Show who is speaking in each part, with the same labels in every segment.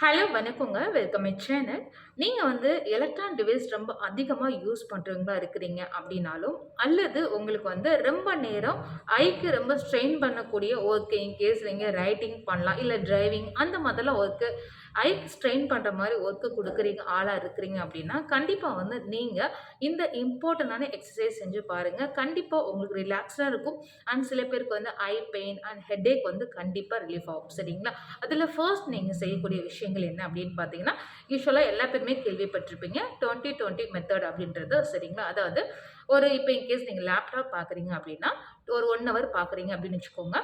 Speaker 1: Hello வணக்கங்க. Welcome my channel நீங்கள் வந்து எலக்ட்ரான் டிவைஸ் ரொம்ப அதிகமாக யூஸ் பண்ணுறவங்களா இருக்கிறீங்க அப்படின்னாலும் அல்லது உங்களுக்கு வந்து ரொம்ப நேரம் ஐக்கு ரொம்ப ஸ்ட்ரெயின் பண்ணக்கூடிய ஒர்க்கு இன்கேஸ் நீங்கள் ரைட்டிங் பண்ணலாம் இல்லை டிரைவிங் அந்த மாதிரிலாம் ஒர்க்கு ஐ ஸ்ட்ரெயின் பண்ணுற மாதிரி ஒர்க்கு கொடுக்குறீங்க ஆளாக இருக்கிறீங்க அப்படின்னா கண்டிப்பாக வந்து நீங்கள் இந்த இம்பார்ட்டண்டான எக்ஸசைஸ் செஞ்சு பாருங்கள் கண்டிப்பாக உங்களுக்கு ரிலாக்ஸாக இருக்கும். அண்ட் சில பேருக்கு வந்து ஐ பெயின் அண்ட் ஹெட்டேக் வந்து கண்டிப்பாக ரிலீஃப் ஆகும். சரிங்களா? அதில் ஃபர்ஸ்ட் நீங்கள் செய்யக்கூடிய விஷயங்கள் என்ன அப்படின்னு பார்த்தீங்கன்னா யூஸ்வலாக எல்லா பேருமே கேள்விப்பட்டிருப்பீங்க. டுவெண்ட்டி டுவெண்ட்டி மெத்தட் அப்படின்றது. சரிங்களா? அதாவது ஒரு இப்போ இன்கேஸ் நீங்கள் லேப்டாப் பார்க்குறீங்க அப்படின்னா ஒரு ஒன் ஹவர் பார்க்குறீங்க அப்படின்னு வச்சுக்கோங்க.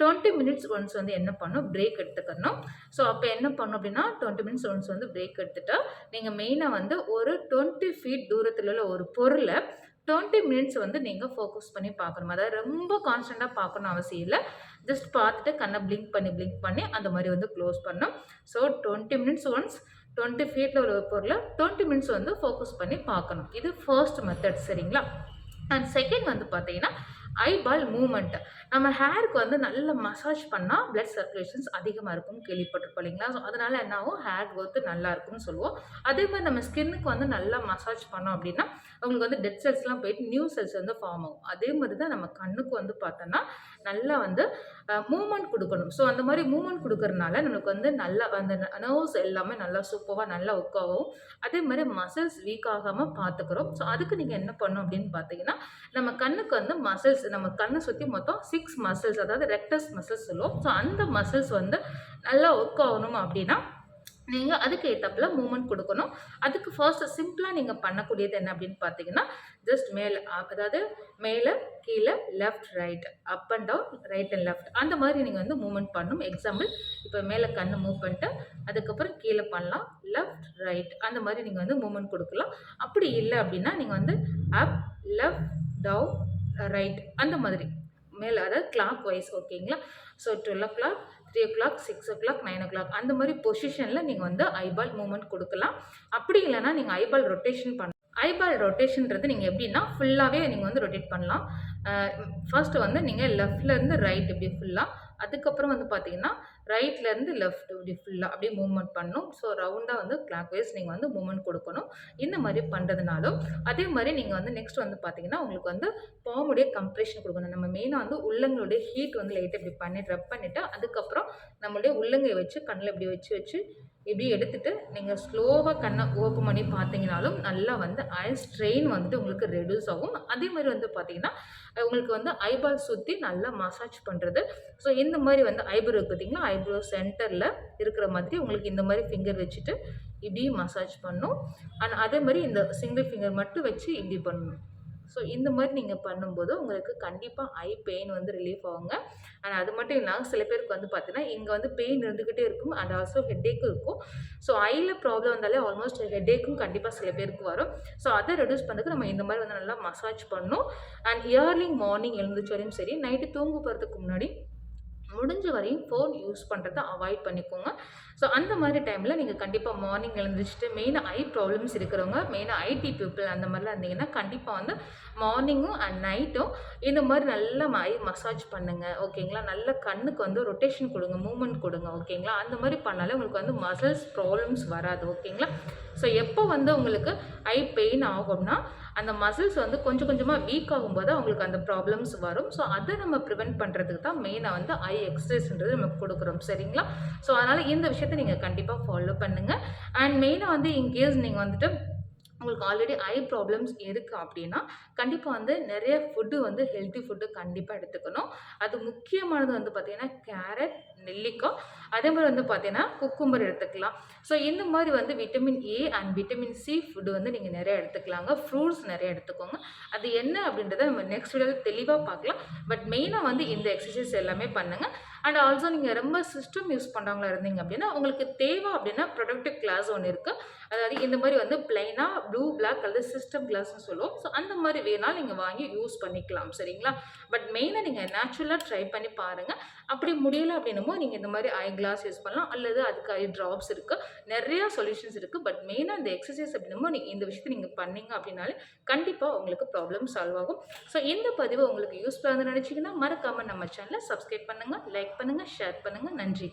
Speaker 1: டுவெண்ட்டி மினிட்ஸ் ஒன்ஸ் வந்து என்ன பண்ணும்? பிரேக் எடுத்துக்கணும். ஸோ அப்போ என்ன பண்ணும் அப்படின்னா டுவெண்ட்டி மினிட்ஸ் ஒன்ஸ் வந்து பிரேக் எடுத்துட்டா நீங்கள் மெயினாக வந்து ஒரு டுவெண்ட்டி ஃபீட் தூரத்தில் உள்ள ஒரு பொருளை டுவெண்ட்டி மினிட்ஸ் வந்து நீங்கள் ஃபோக்கஸ் பண்ணி பார்க்கணும். அதாவது ரொம்ப கான்ஸ்டண்ட்டாக பார்க்கணும் அவசியம் இல்லை. ஜஸ்ட் பார்த்துட்டு கண்ணை பிளிங்க் பண்ணி பிளிங்க் பண்ணி அந்த மாதிரி வந்து க்ளோஸ் பண்ணணும். So twenty minutes once twenty ஃபீட்டில் உள்ள பொருளை டுவெண்ட்டி மினிட்ஸ் வந்து ஃபோக்கஸ் பண்ணி பார்க்கணும். இது ஃபர்ஸ்ட் மெத்தட் சரிங்களா? அண்ட் செகண்ட் வந்து பார்த்தீங்கன்னா ஐபால் மூமெண்ட் நம்ம ஹேருக்கு வந்து நல்ல மசாஜ் பண்ணால் பிளட் சர்க்குலேஷன்ஸ் அதிகமாக இருக்கும்னு கேள்விப்பட்டிருப்போம் இல்லைங்களா? ஸோ அதனால் என்ன ஆகும்? ஹேர் க்ரோத்து நல்லா இருக்கும்னு சொல்லுவோம். அதே மாதிரி நம்ம ஸ்கின்னுக்கு வந்து நல்லா மசாஜ் பண்ணோம் அப்படின்னா உங்களுக்கு வந்து டெட் செல்ஸ்லாம் போயிட்டு நியூ செல்ஸ் வந்து ஃபார்ம் ஆகும். அதே மாதிரி தான் நம்ம கண்ணுக்கு வந்து பார்த்தோன்னா நல்லா வந்து மூமெண்ட் கொடுக்கணும். ஸோ அந்த மாதிரி மூமெண்ட் கொடுக்கறனால நமக்கு வந்து நல்லா அந்த நர்வ்ஸ் எல்லாமே நல்லா சூப்பராக நல்லா ஒர்க் அதே மாதிரி மசில்ஸ் வீக் ஆகாமல் பார்த்துக்கிறோம் ஸோ அதுக்கு நீங்கள் என்ன பண்ணணும் அப்படின்னு பார்த்தீங்கன்னா நம்ம கண்ணுக்கு வந்து மசில்ஸ் நம்ம கண்ணை சுற்றி மொத்தம் சிக்ஸ் மசில்ஸ் அதாவது ரெக்டஸ் மசில்ஸ் சொல்லுவோம். ஸோ அந்த மசில்ஸ் வந்து நல்லா ஒர்க் ஆகணும் அப்படின்னா நீங்கள் அதுக்கு ஏற்றப்பில் மூமெண்ட் கொடுக்கணும். அதுக்கு ஃபர்ஸ்ட் சிம்பிளாக நீங்கள் பண்ணக்கூடியது என்ன அப்படின்னு பார்த்தீங்கன்னா ஜஸ்ட் மேலே அதாவது மேலே கீழே left right up and down right and left அந்த மாதிரி நீங்கள் வந்து மூமெண்ட் பண்ணணும். எக்ஸாம்பிள் இப்போ மேலே கண் மூவ் பண்ணிட்டு அதுக்கப்புறம் கீழே பண்ணலாம். லெஃப்ட் ரைட் அந்த மாதிரி நீங்கள் வந்து மூமெண்ட் கொடுக்கலாம். அப்படி இல்லை அப்படின்னா நீங்கள் வந்து அப் லெஃப்ட் டவுன் ரைட் அந்த மாதிரி. மேலே அதாவது கிளாக் வைஸ் ஓகேங்களா so twelve o'clock three o'clock six o'clock nine o'clock அந்த மாதிரி பொசிஷனில் நீங்கள் வந்து ஐபால் மூமெண்ட் கொடுக்கலாம். அப்படி இல்லைனா நீங்கள் ஐபால் ரொட்டேஷன் பண்ண ஐபால் ரொட்டேஷன்றது நீங்கள் எப்படின்னா ஃபுல்லாகவே நீங்கள் வந்து ரொட்டேட் பண்ணலாம். ஃபர்ஸ்ட்டு வந்து நீங்கள் லெஃப்ட்லேருந்து ரைட் இப்படி ஃபுல்லாக அதுக்கப்புறம் வந்து பார்த்தீங்கன்னா ரைட்லேருந்து லெஃப்ட் இப்படி ஃபுல்லாக அப்படியே மூவ்மெண்ட் பண்ணணும் ஸோ ரவுண்டாக வந்து கிளாக் வைஸ் நீங்கள் வந்து மூவ்மெண்ட் கொடுக்கணும். இந்த மாதிரி பண்ணுறதுனாலும் அதே மாதிரி நீங்கள் வந்து நெக்ஸ்ட் வந்து பார்த்தீங்கன்னா உங்களுக்கு வந்து பாமுடைய கம்ப்ரெஷன் கொடுக்கணும். நம்ம மெயினாக வந்து உள்ளங்களுடைய ஹீட் வந்து லைட்டாக இப்படி பண்ணி ரப் பண்ணிவிட்டு அதுக்கப்புறம் நம்மளுடைய உள்ளங்கை வச்சு கண்ணில் இப்படி வச்சு வச்சு இப்படி எடுத்துகிட்டு நீங்கள் ஸ்லோவாக கண்ணை ஓப்பன் பண்ணி பார்த்தீங்கனாலும் நல்லா வந்து ஐ ஸ்ட்ரெயின் வந்துட்டு உங்களுக்கு ரெடியூஸ் ஆகும். அதே மாதிரி வந்து பார்த்தீங்கன்னா உங்களுக்கு வந்து ஐபால் சுற்றி நல்லா மசாஜ் பண்ணுறது ஸோ இந்த மாதிரி வந்து ஐப்ரோ பார்த்தீங்கன்னா ஐப்ரோ சென்டரில் இருக்கிற மாதிரி உங்களுக்கு இந்த மாதிரி ஃபிங்கர் வச்சுட்டு இப்படி மசாஜ் பண்ணும். அண்ட் அதே மாதிரி இந்த சிங்கிள் ஃபிங்கர் மட்டும் வச்சு இப்படி பண்ணணும். ஸோ இந்த மாதிரி நீங்கள் பண்ணும்போது உங்களுக்கு கண்டிப்பாக ஐ பெயின் வந்து ரிலீஃப் ஆகுங்க. அண்ட் அது மட்டும் இல்லாமல் சில பேருக்கு வந்து பார்த்தீங்கன்னா இங்கே வந்து பெயின் இருந்துக்கிட்டே இருக்கும். அண்ட் ஆல்சோ ஹெட்டேக்கும் இருக்கும். ஸோ ஐயில் ப்ராப்ளம் வந்தாலே ஆல்மோஸ்ட் ஹெட்டேக்கும் கண்டிப்பாக சில பேருக்கு வரும். ஸோ அதை ரெடியூஸ் பண்ணுறதுக்கு நம்ம இந்த மாதிரி வந்து நல்லா மசாஜ் பண்ணணும். அண்ட் இயர்லிங் மார்னிங் எழுந்துச்சாலையும் சரி நைட்டு தூங்க போகிறதுக்கு முன்னாடி முடிஞ்ச வரையும் ஃபோன் யூஸ் பண்ணுறதை அவாய்ட் பண்ணிக்கோங்க. ஸோ அந்த மாதிரி டைமில் நீங்கள் கண்டிப்பாக மார்னிங் எழுந்திரிச்சிட்டு மெயினாக ஐ ப்ராப்ளம்ஸ் இருக்கிறவங்க மெயினாக ஐடி பீப்புள் அந்த மாதிரிலாம் இருந்தீங்கன்னா கண்டிப்பாக வந்து மார்னிங்கும் அண்ட் நைட்டும் இந்த மாதிரி நல்லா ஐ மசாஜ் பண்ணுங்கள் ஓகேங்களா நல்ல கண்ணுக்கு வந்து ரொட்டேஷன் கொடுங்க மூமெண்ட் கொடுங்க ஓகேங்களா அந்த மாதிரி பண்ணாலே உங்களுக்கு வந்து மசில்ஸ் ப்ராப்ளம்ஸ் வராது ஓகேங்களா ஸோ எப்போ வந்து உங்களுக்கு ஐ பெயின் ஆகும்னா அந்த மசில்ஸ் வந்து கொஞ்சம் கொஞ்சமாக வீக் ஆகும்போது அவங்களுக்கு அந்த ப்ராப்ளம்ஸ் வரும். ஸோ அதை நம்ம ப்ரிவெண்ட் பண்ணுறதுக்கு தான் மெயினாக வந்து ஐ எக்ஸசைஸ்ன்றது நம்ம கொடுக்குறோம். சரிங்களா? ஸோ அதனால் இந்த விஷயத்தை நீங்கள் கண்டிப்பாக ஃபாலோ பண்ணுங்கள் அண்ட் மெயினாக வந்து இன்கேஸ் நீங்கள் வந்துட்டு உங்களுக்கு ஆல்ரெடி ஐ ப்ராப்ளம்ஸ் இருக்குது அப்படின்னா கண்டிப்பாக வந்து நிறைய ஃபுட்டு வந்து ஹெல்த்தி ஃபுட்டு கண்டிப்பாக எடுத்துக்கணும். அது முக்கியமானது வந்து பார்த்திங்கன்னா கேரட் நெல்லிக்காய் அதே மாதிரி வந்து பார்த்தீங்கன்னா குக்கும்பர் எடுத்துக்கலாம். ஸோ இந்த மாதிரி வந்து vitamin A and vitamin C food வந்து நீங்கள் நிறைய எடுத்துக்கலாங்க. ஃப்ரூட்ஸ் நிறைய எடுத்துக்கோங்க. அது என்ன அப்படின்றத நம்ம நெக்ஸ்ட் வீடியோவில் தெளிவாக பார்க்கலாம். பட் மெயினாக வந்து இந்த எக்ஸசைஸ் எல்லாமே பண்ணுங்கள் அண்ட் ஆல்சோ நீங்கள் ரொம்ப சிஸ்டம் யூஸ் பண்ணுறவங்களா இருந்தீங்க அப்படின்னா உங்களுக்கு தேவை அப்படின்னா ப்ரொடக்டிவ் கிளாஸ் ஒன்று இருக்குது அதாவது இந்த மாதிரி வந்து பிளைனாக ப்ளூ பிளாக் அல்லது சிஸ்டம் கிளாஸ்னு சொல்லுவோம். ஸோ அந்த மாதிரி வேணால் நீங்கள் வாங்கி யூஸ் பண்ணிக்கலாம். சரிங்களா? பட் மெயினாக நீங்கள் நேச்சுரலாக ட்ரை பண்ணி பாருங்கள் அப்படி முடியலை அப்படின்னுமோ நீங்கள் இந்த மாதிரி ஐ கிளாஸ் யூஸ் பண்ணலாம். அல்லது அதுக்காக ட்ராப்ஸ் இருக்குது நிறையா சொல்யூஷன்ஸ் இருக்குது பட் மெயினாக இந்த எக்ஸசைஸ் அப்படின்னுமோ நீங்கள் இந்த விஷயத்தை நீங்கள் பண்ணீங்க அப்படின்னாலே கண்டிப்பாக உங்களுக்கு ப்ராப்ளம் சால்வ் ஆகும். ஸோ இந்த பதிவு உங்களுக்கு யூஸ்ஃபுல்லாக நினச்சிங்கன்னா மறக்காமல் நம்ம சேனலை சப்ஸ்கிரைப் பண்ணுங்கள் லைக் பண்ணுங்கள் ஷேர் பண்ணுங்கள் நன்றி.